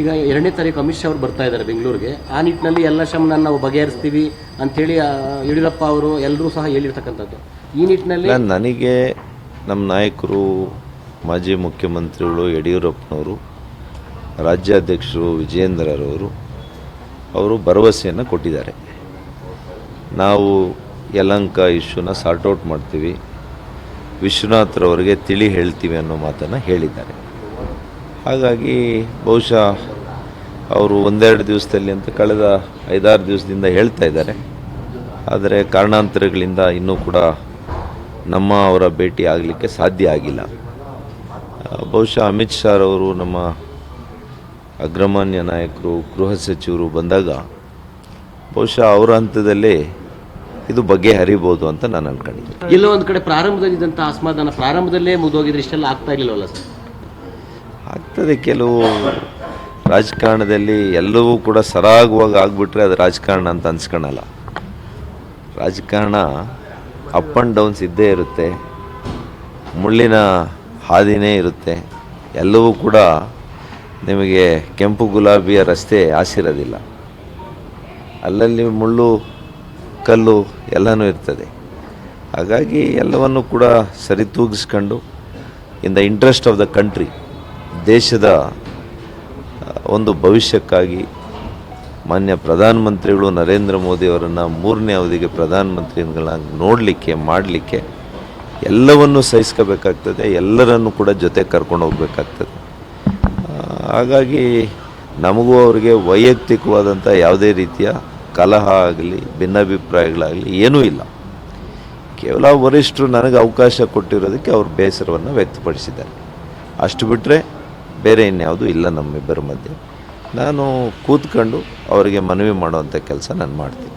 ಈಗ ಎರಡನೇ ತಾರೀಕು ಅಮಿತ್ ಶಾ ಅವರು ಬರ್ತಾ ಇದ್ದಾರೆ ಬೆಂಗಳೂರಿಗೆ. ಆ ನಿಟ್ಟಿನಲ್ಲಿ ಎಲ್ಲ ಶ್ರಮನ ನಾವು ಬಗೆಹರಿಸ್ತೀವಿ ಅಂಥೇಳಿ ಯಡಿಯೂರಪ್ಪ ಅವರು ಎಲ್ಲರೂ ಸಹ ಹೇಳಿರ್ತಕ್ಕಂಥದ್ದು. ಈ ನಿಟ್ಟಿನಲ್ಲಿ ನನಗೆ ನಮ್ಮ ನಾಯಕರು, ಮಾಜಿ ಮುಖ್ಯಮಂತ್ರಿಗಳು ಯಡಿಯೂರಪ್ಪನವರು, ರಾಜ್ಯಾಧ್ಯಕ್ಷರು ವಿಜಯೇಂದ್ರರವರು, ಅವರು ಭರವಸೆಯನ್ನು ಕೊಟ್ಟಿದ್ದಾರೆ. ನಾವು ಯಲಂಕ ಇಶ್ಯೂನ ಸಾರ್ಟ್ಔಟ್ ಮಾಡ್ತೀವಿ. ವಿಶ್ವನಾಥ್ರವರಿಗೆ ತಿಳಿ ಹೇಳ್ತೀವಿ ಅನ್ನೋ ಮಾತನ್ನು ಹೇಳಿದ್ದಾರೆ. ಹಾಗಾಗಿ ಬಹುಶಃ ಅವರು ಒಂದೆರಡು ದಿವಸದಲ್ಲಿ ಅಂತ ಕಳೆದ ಐದಾರು ದಿವಸದಿಂದ ಹೇಳ್ತಾ ಇದ್ದಾರೆ. ಆದರೆ ಕಾರಣಾಂತರಗಳಿಂದ ಇನ್ನೂ ಕೂಡ ನಮ್ಮ ಅವರ ಭೇಟಿ ಆಗಲಿಕ್ಕೆ ಸಾಧ್ಯ ಆಗಿಲ್ಲ. ಬಹುಶಃ ಅಮಿತ್ ಶಾ ಅವರು ನಮ್ಮ ಅಗ್ರಮಾನ್ಯ ನಾಯಕರು, ಗೃಹ ಸಚಿವರು ಬಂದಾಗ ಬಹುಶಃ ಅವರ ಹಂತದಲ್ಲಿ ಇದು ಬಗೆಹರಿಬೋದು ಅಂತ ನಾನು ಅನ್ಕೊಂಡಿದ್ದೆ ಎಲ್ಲೋ ಒಂದು ಕಡೆ ಪ್ರಾರಂಭದಲ್ಲಿ ಇದ್ದಂಥ ಅಸಮಾಧಾನ ಪ್ರಾರಂಭದಲ್ಲೇ ಮುಗಿದೋಗಿದ್ರೆ ಇಷ್ಟೆಲ್ಲ ಆಗ್ತಾ ಇರಲಿಲ್ಲವಲ್ಲ ಸರ್? ಆಗ್ತದೆ ಕೆಲವು ರಾಜಕಾರಣದಲ್ಲಿ ಎಲ್ಲವೂ ಕೂಡ ಸರಾಗವಾಗಿ ಆಗ್ಬಿಟ್ರೆ ಅದು ರಾಜಕಾರಣ ಅಂತ ಅನ್ಸ್ಕೊಳಲ್ಲ ರಾಜಕಾರಣ ಅಪ್ ಆ್ಯಂಡ್ ಡೌನ್ಸ್ ಇದ್ದೇ ಇರುತ್ತೆ. ಮುಳ್ಳಿನ ಹಾದಿನೇ ಇರುತ್ತೆ. ಎಲ್ಲವೂ ಕೂಡ ನಿಮಗೆ ಕೆಂಪು ಗುಲಾಬಿಯ ರಸ್ತೆ ಆಸಿರೋದಿಲ್ಲ ಅಲ್ಲಲ್ಲಿ ಮುಳ್ಳು, ಕಲ್ಲು ಎಲ್ಲನೂ ಇರ್ತದೆ. ಹಾಗಾಗಿ ಎಲ್ಲವನ್ನು ಕೂಡ ಸರಿತೂಗಿಸ್ಕೊಂಡು in the interest of the country ದೇಶದ ಒಂದು ಭವಿಷ್ಯಕ್ಕಾಗಿ ಮಾನ್ಯ ಪ್ರಧಾನಮಂತ್ರಿಗಳು ನರೇಂದ್ರ ಮೋದಿಯವರನ್ನು ಮೂರನೇ ಅವಧಿಗೆ ಪ್ರಧಾನಮಂತ್ರಿಗಳಾಗಿ ನೋಡಲಿಕ್ಕೆ, ಮಾಡಲಿಕ್ಕೆ ಎಲ್ಲವನ್ನು ಸಹಿಸ್ಕೋಬೇಕಾಗ್ತದೆ, ಎಲ್ಲರನ್ನು ಕೂಡ ಜೊತೆ ಕರ್ಕೊಂಡು ಹೋಗಬೇಕಾಗ್ತದೆ. ಹಾಗಾಗಿ ನಮಗೂ ಅವರಿಗೆ ವೈಯಕ್ತಿಕವಾದಂಥ ಯಾವುದೇ ರೀತಿಯ ಕಲಹ ಆಗಲಿ, ಭಿನ್ನಾಭಿಪ್ರಾಯಗಳಾಗಲಿ ಏನೂ ಇಲ್ಲ. ಕೇವಲ ವರಿಷ್ಠರು ನನಗೆ ಅವಕಾಶ ಕೊಟ್ಟಿರೋದಕ್ಕೆ ಅವ್ರ ಬೇಸರವನ್ನು ವ್ಯಕ್ತಪಡಿಸಿದ್ದಾರೆ. ಅಷ್ಟು ಬಿಟ್ಟರೆ ಬೇರೆ ಇನ್ಯಾವುದೂ ಇಲ್ಲ ನಮ್ಮಿಬ್ಬರ ಮಧ್ಯೆ. ನಾನು ಕೂತ್ಕೊಂಡು ಅವರಿಗೆ ಮನವಿ ಮಾಡುವಂಥ ಕೆಲಸ ನಾನು ಮಾಡ್ತೀನಿ.